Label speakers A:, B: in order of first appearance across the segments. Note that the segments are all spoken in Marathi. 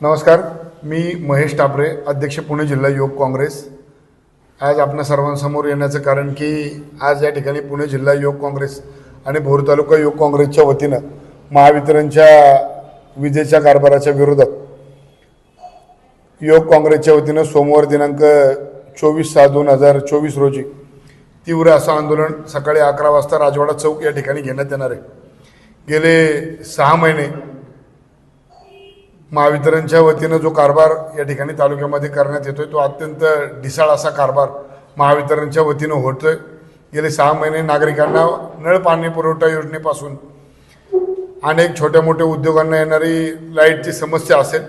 A: नमस्कार मी महेश टापरे अध्यक्ष पुणे जिल्हा योग काँग्रेस. आज आपल्या सर्वांसमोर येण्याचं कारण की आज या ठिकाणी पुणे जिल्हा योग काँग्रेस आणि भोर तालुका योग काँग्रेसच्या वतीनं महावितरणच्या विजेच्या कारभाराच्या विरोधात योग काँग्रेसच्या वतीनं सोमवार दिनांक चोवीस सहा दोन हजार चोवीस रोजी तीव्र असं आंदोलन सकाळी अकरा वाजता राजवाडा चौक या ठिकाणी घेण्यात येणार आहे. गेले सहा महिने महावितरणच्या वतीनं जो कारभार या ठिकाणी तालुक्यामध्ये करण्यात येतोय तो अत्यंत ढिसाळ असा कारभार महावितरणच्या वतीनं होतोय. गेले सहा महिने नागरिकांना नळ पाणी पुरवठा योजनेपासून अनेक छोट्या मोठ्या उद्योगांना येणारी लाईटची समस्या असेल.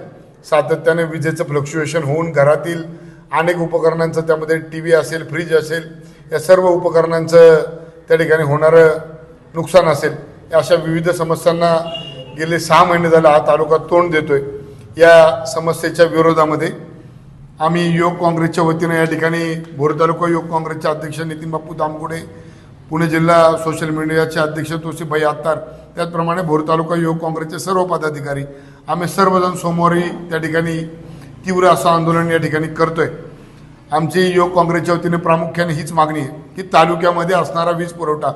A: सातत्याने विजेचं फ्लक्च्युएशन होऊन घरातील अनेक उपकरणांचं त्यामध्ये टी व्ही असेल फ्रीज असेल या सर्व उपकरणांचं त्या ठिकाणी होणारं नुकसान असेल. या अशा विविध समस्यांना गेले सहा महिने झाले हा तालुका तोंड देतोय. या समस्येच्या विरोधामध्ये आम्ही योग काँग्रेसच्या वतीनं या ठिकाणी भोर तालुका योग काँग्रेसचे अध्यक्ष नितीन बापू दामगुडे पुणे जिल्हा सोशल मीडियाचे अध्यक्ष तुळशीभाई आत्तार त्याचप्रमाणे भोर तालुका योग काँग्रेसचे सर्व पदाधिकारी. आम्ही सर्वजण सोमवारी त्या ठिकाणी तीव्र असं आंदोलन या ठिकाणी करतोय. आमची योग काँग्रेसच्या वतीने प्रामुख्याने हीच मागणी आहे की तालुक्यामध्ये असणारा वीज पुरवठा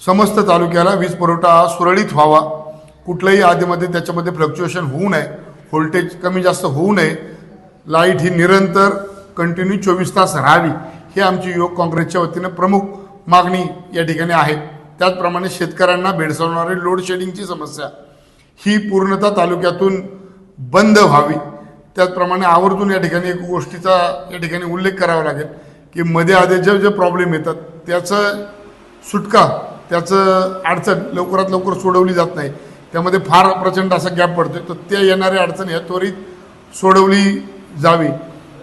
A: समस्त तालुक्याला वीज पुरवठा हा सुरळीत व्हावा. कुठल्याही आधीमध्ये त्याच्यामध्ये फ्लक्च्युएशन होऊ नये. व्होल्टेज कमी जास्त होऊ नये. लाइट ही निरंतर कंटिन्यू चोवीस तास राहावी. ही आमची युवक काँग्रेसच्या वतीनं प्रमुख मागणी या ठिकाणी आहे. त्याचप्रमाणे शेतकऱ्यांना भेडसावणारी लोड शेडिंगची समस्या ही पूर्णतः तालुक्यातून बंद व्हावी. त्याचप्रमाणे आवर्जून या ठिकाणी एक गोष्टीचा या ठिकाणी उल्लेख करावा लागेल की मध्ये आधी जे जे प्रॉब्लेम येतात त्याचं सुटका त्याचं अडचण लवकरात लवकर सोडवली जात नाही. त्यामध्ये फार प्रचंड असा गॅप पडतोय. तर ते येणाऱ्या अडचणी ह्या त्वरित सोडवली जावी.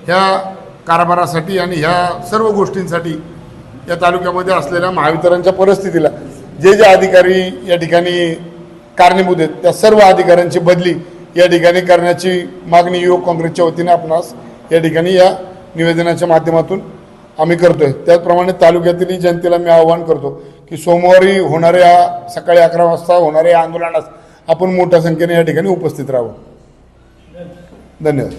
A: ह्या कारभारासाठी आणि ह्या सर्व गोष्टींसाठी या तालुक्यामध्ये असलेल्या महावितरणच्या परिस्थितीला जे जे अधिकारी या ठिकाणी कारणीभूत आहेत त्या सर्व अधिकाऱ्यांची बदली या ठिकाणी करण्याची मागणी युवक काँग्रेसच्या वतीने आपणास या ठिकाणी या निवेदनाच्या माध्यमातून आम्ही करतोय. त्याचप्रमाणे तालुक्यातील जनतेला मी आवाहन करतो की सोमवारी होणाऱ्या सकाळी अकरा वाजता होणाऱ्या आंदोलनास आपण मोठ्या संख्येने या ठिकाणी उपस्थित राहावं. धन्यवाद.